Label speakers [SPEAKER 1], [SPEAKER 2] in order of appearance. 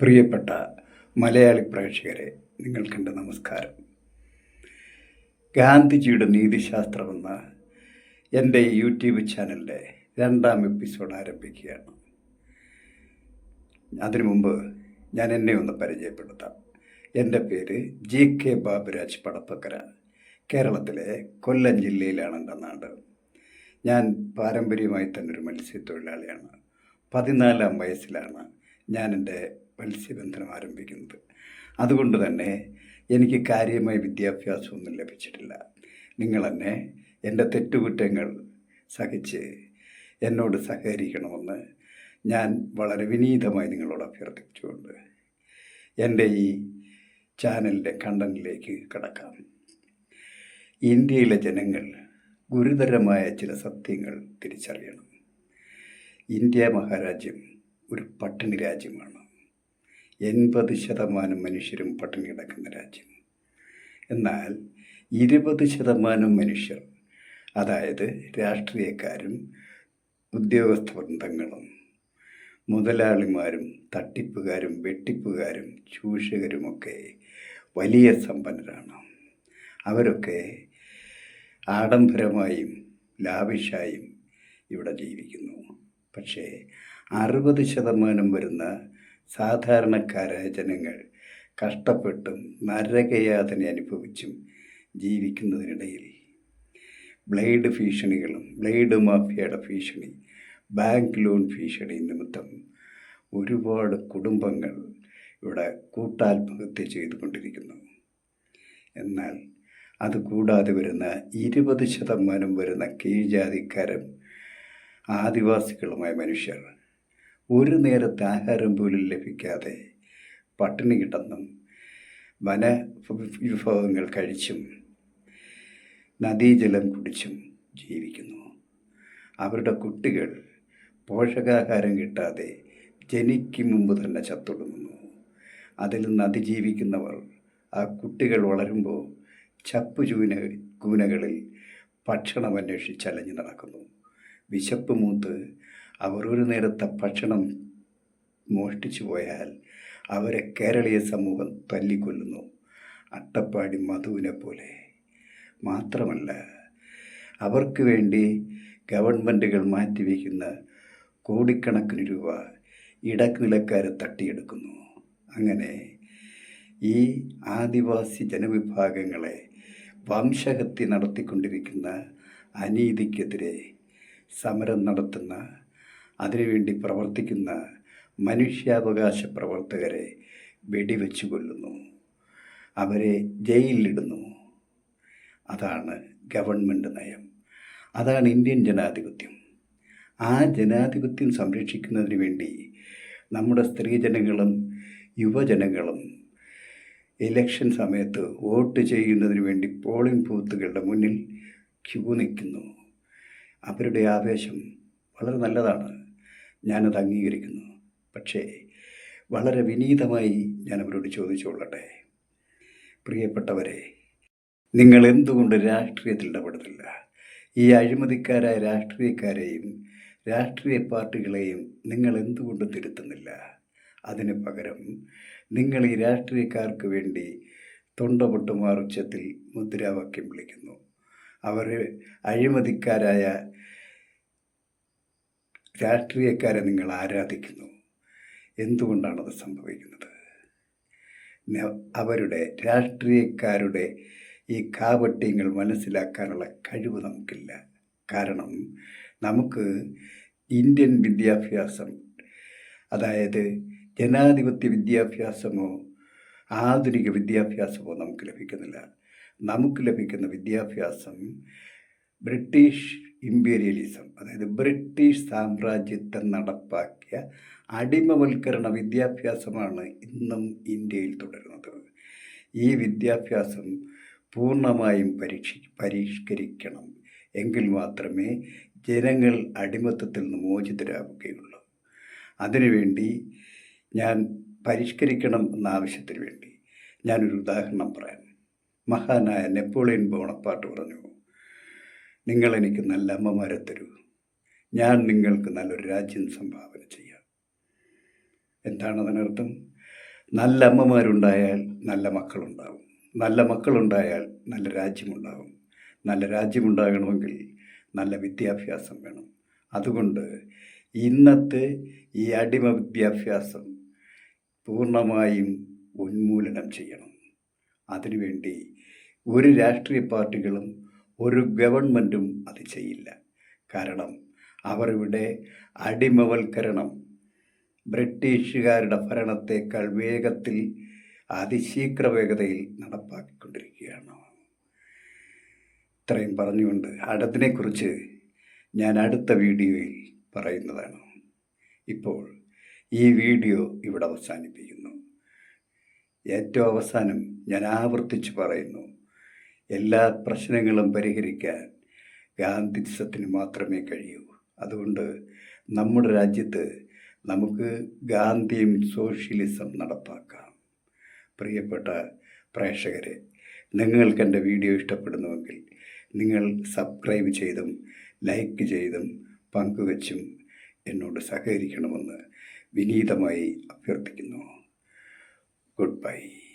[SPEAKER 1] പ്രിയപ്പെട്ട മലയാളി പ്രേക്ഷകരെ നിങ്ങൾക്കെന്റെ നമസ്കാരം. ഗാന്ധിജിയുടെ നീതിശാസ്ത്രമെന്ന എന്റെ യൂട്യൂബ് ചാനലിന്റെ രണ്ടാം എപ്പിസോഡ് ആരംഭിക്കുകയാണ്. അതിനു മുമ്പ് ഞാൻ എന്നെ ഒന്ന് പരിചയപ്പെടുത്താം. എന്റെ പേര് ജി കെ ബാബുരാജ് പടപ്പക്കര കേരളത്തിലെ കൊല്ലം ജില്ലയിലാണ് എന്റെ നാട്. ഞാൻ പാരമ്പര്യമായി തന്നെ ഒരു മത്സ്യത്തൊഴിലാളിയാണ്. പതിനാലാം വയസ്സിലാണ് ഞാൻ എന്റെ മത്സ്യബന്ധനം ആരംഭിക്കുന്നത്. അതുകൊണ്ട് തന്നെ എനിക്ക് കാര്യമായ വിദ്യാഭ്യാസമൊന്നും ലഭിച്ചിട്ടില്ല. നിങ്ങൾ തന്നെ എന്റെ തെറ്റുകുറ്റങ്ങൾ സഹിച്ച് എന്നോട് സഹകരിക്കണമെന്ന് ഞാൻ വളരെ വിനീതമായി നിങ്ങളോട് അഭ്യർത്ഥിച്ചുകൊണ്ട് എന്റെ ഈ ചാനലിന്റെ കണ്ടന്റിലേക്ക് കടക്കാം. ഇന്ത്യയിലെ ജനങ്ങൾ ഗുരുതരമായ ചില സത്യങ്ങൾ തിരിച്ചറിയണം. ഇന്ത്യ മഹാരാജ്യം ഒരു പട്ടിണി രാജ്യമാണ്. എൺപത് ശതമാനം മനുഷ്യരും പട്ടിണി കിടക്കുന്ന രാജ്യം. എന്നാൽ ഇരുപത് ശതമാനം മനുഷ്യർ അതായത് രാഷ്ട്രീയക്കാരും ഉദ്യോഗസ്ഥ വൃന്ദങ്ങളും മുതലാളിമാരും തട്ടിപ്പുകാരും വെട്ടിപ്പുകാരും ചൂഷകരുമൊക്കെ വലിയ സമ്പന്നരാണ്. അവരൊക്കെ ആഡംബരമായും ലാവിഷായും ഇവിടെ ജീവിക്കുന്നു. പക്ഷേ അറുപത് ശതമാനം വരുന്ന സാധാരണക്കാരായ ജനങ്ങൾ കഷ്ടപ്പെട്ടും നരകയാതന അനുഭവിച്ചും ജീവിക്കുന്നതിനിടയിൽ ബ്ലേഡ് ഭീഷണികളും ബ്ലേഡ് മാഫിയയുടെ ഭീഷണി ബാങ്ക് ലോൺ ഭീഷണി നിമിത്തം ഒരുപാട് കുടുംബങ്ങൾ ഇവിടെ കൂട്ടാത്മഹത്യ ചെയ്തുകൊണ്ടിരിക്കുന്നു. എന്നാൽ അതുകൂടാതെ വരുന്ന ഇരുപത് ശതമാനം വരുന്ന കീഴ്ജാതിക്കാരും ആദിവാസികളുമായ മനുഷ്യർ ഒരു നേരത്തെ ആഹാരം പോലും ലഭിക്കാതെ പട്ടിണി കിടന്നും വന വിഭവങ്ങൾ കഴിച്ചും നദീജലം കുടിച്ചും ജീവിക്കുന്നു. അവരുടെ കുട്ടികൾ പോഷകാഹാരം കിട്ടാതെ ജനിക്കും മുമ്പ് തന്നെ ചത്തൊടുങ്ങുന്നു. അതിൽ നിന്ന് അതിജീവിക്കുന്നവർ ആ കുട്ടികൾ വളരുമ്പോൾ ചപ്പു ചൂന കൂനകളിൽ ഭക്ഷണം അന്വേഷിച്ചലഞ്ഞു നടക്കുന്നു. വിശപ്പ് മൂത്ത് അവർ ഒരു നേരത്തെ ഭക്ഷണം മോഷ്ടിച്ചു പോയാൽ അവരെ കേരളീയ സമൂഹം തല്ലിക്കൊല്ലുന്നു. അട്ടപ്പാടി മധുവിനെ പോലെ. മാത്രമല്ല അവർക്ക് വേണ്ടി ഗവൺമെന്റുകൾ മാറ്റിവെക്കുന്ന കോടിക്കണക്കിന് രൂപ ഇടനിലക്കാരെ തട്ടിയെടുക്കുന്നു. അങ്ങനെ ഈ ആദിവാസി ജനവിഭാഗങ്ങളെ വംശഹത്യ നടത്തിക്കൊണ്ടിരിക്കുന്ന അനീതിക്കെതിരെ സമരം നടത്തുന്ന അതിനുവേണ്ടി പ്രവർത്തിക്കുന്ന മനുഷ്യാവകാശ പ്രവർത്തകരെ വെടിവെച്ചു കൊല്ലുന്നു. അവരെ ജയിലിലിടുന്നു. അതാണ് ഗവൺമെന്റ് നയം. അതാണ് ഇന്ത്യൻ ജനാധിപത്യം. ആ ജനാധിപത്യം സംരക്ഷിക്കുന്നതിന് വേണ്ടി നമ്മുടെ സ്ത്രീജനങ്ങളും യുവജനങ്ങളും ഇലക്ഷൻ സമയത്ത് വോട്ട് ചെയ്യുന്നതിന് വേണ്ടി പോളിംഗ് ബൂത്തുകളുടെ മുന്നിൽ ക്യൂ നിൽക്കുന്നു. അവരുടെ ആവേശം വളരെ നല്ലതാണ്. ഞാനത് അംഗീകരിക്കുന്നു. പക്ഷേ വളരെ വിനീതമായി ഞാൻ അവരോട് ചോദിച്ചുകൊള്ളട്ടെ. പ്രിയപ്പെട്ടവരെ നിങ്ങൾ എന്തുകൊണ്ട് രാഷ്ട്രീയത്തിൽ ഇടപെടുന്നില്ല? ഈ അഴിമതിക്കാരായ രാഷ്ട്രീയക്കാരെയും രാഷ്ട്രീയ പാർട്ടികളെയും നിങ്ങൾ എന്തുകൊണ്ട് തിരുത്തുന്നില്ല? അതിന് പകരം നിങ്ങൾ ഈ രാഷ്ട്രീയക്കാർക്ക് വേണ്ടി തൊണ്ടപൊട്ടുമാർ ഉച്ചത്തിൽ മുദ്രാവാക്യം വിളിക്കുന്നു. അവർ അഴിമതിക്കാരായ രാഷ്ട്രീയക്കാരെ നിങ്ങൾ ആരാധിക്കുന്നു? എന്തുകൊണ്ടാണത് സംഭവിക്കുന്നത്? അവരുടെ രാഷ്ട്രീയക്കാരുടെ ഈ കാപട്യങ്ങൾ മനസ്സിലാക്കാനുള്ള കഴിവ് നമുക്കില്ല. കാരണം നമുക്ക് ഇന്ത്യൻ വിദ്യാഭ്യാസം അതായത് ജനാധിപത്യ വിദ്യാഭ്യാസമോ ആധുനിക വിദ്യാഭ്യാസമോ നമുക്ക് ലഭിക്കുന്നില്ല. നമുക്ക് ലഭിക്കുന്ന വിദ്യാഭ്യാസം ബ്രിട്ടീഷ് ഇമ്പീരിയലിസം അതായത് ബ്രിട്ടീഷ് സാമ്രാജ്യത്തെ നടപ്പാക്കിയ അടിമവൽക്കരണ വിദ്യാഭ്യാസമാണ് ഇന്നും ഇന്ത്യയിൽ തുടരുന്നത്. ഈ വിദ്യാഭ്യാസം പൂർണമായും പരീക്ഷ പരിഷ്കരിക്കണം. എങ്കിൽ മാത്രമേ ജനങ്ങൾ അടിമത്തത്തിൽ നിന്ന് മോചിതരാകുകയുള്ളൂ അതിനുവേണ്ടി ഞാൻ പരിഷ്കരിക്കണം എന്ന ആവശ്യത്തിന് വേണ്ടി ഞാനൊരു ഉദാഹരണം പറയാം. മഹാനായ നെപ്പോളിയൻ ബോണപ്പാട്ട് പറഞ്ഞു നിങ്ങൾ എനിക്ക് നല്ല അമ്മമാരെ തരൂ. ഞാൻ നിങ്ങൾക്ക് നല്ലൊരു രാജ്യം സംഭാവന ചെയ്യാം. എന്താണ് അതിനർത്ഥം? നല്ല അമ്മമാരുണ്ടായാൽ നല്ല മക്കളുണ്ടാവും. നല്ല മക്കളുണ്ടായാൽ നല്ല രാജ്യമുണ്ടാവും. നല്ല രാജ്യമുണ്ടാകണമെങ്കിൽ നല്ല വിദ്യാഭ്യാസം വേണം. അതുകൊണ്ട് ഇന്നത്തെ ഈ അടിമ വിദ്യാഭ്യാസം പൂർണമായും ഉന്മൂലനം ചെയ്യണം. അതിനുവേണ്ടി ഒരു രാഷ്ട്രീയ പാർട്ടികളും ഒരു ഗവൺമെന്റും അത് ചെയ്യില്ല. കാരണം അവർ ഇവിടെ അടിമവൽക്കരണം ബ്രിട്ടീഷുകാരുടെ ഭരണത്തേക്കാൾ വേഗത്തിൽ അതിശീഘ്ര വേഗതയിൽ നടപ്പാക്കിക്കൊണ്ടിരിക്കുകയാണ്. ഇത്രയും പറഞ്ഞുകൊണ്ട് അടുത്തിനെക്കുറിച്ച് ഞാൻ അടുത്ത വീഡിയോയിൽ പറയുന്നതാണ്. ഇപ്പോൾ ഈ വീഡിയോ ഇവിടെ അവസാനിപ്പിക്കുന്നു. ഏറ്റവും അവസാനം ഞാൻ ആവർത്തിച്ച് പറയുന്നു. എല്ലാ പ്രശ്നങ്ങളും പരിഹരിക്കാൻ ഗാന്ധിസത്തിന് മാത്രമേ കഴിയൂ. അതുകൊണ്ട് നമ്മുടെ രാജ്യത്ത് നമുക്ക് ഗാന്ധിയും സോഷ്യലിസം നടപ്പാക്കാം. പ്രിയപ്പെട്ട പ്രേക്ഷകരെ നിങ്ങൾക്ക് എന്റെ വീഡിയോ ഇഷ്ടപ്പെടുന്നുവെങ്കിൽ നിങ്ങൾ സബ്സ്ക്രൈബ് ചെയ്തും ലൈക്ക് ചെയ്തും പങ്കുവച്ചും എന്നോട് സഹകരിക്കണമെന്ന് വിനീതമായി അഭ്യർത്ഥിക്കുന്നു. Good bye.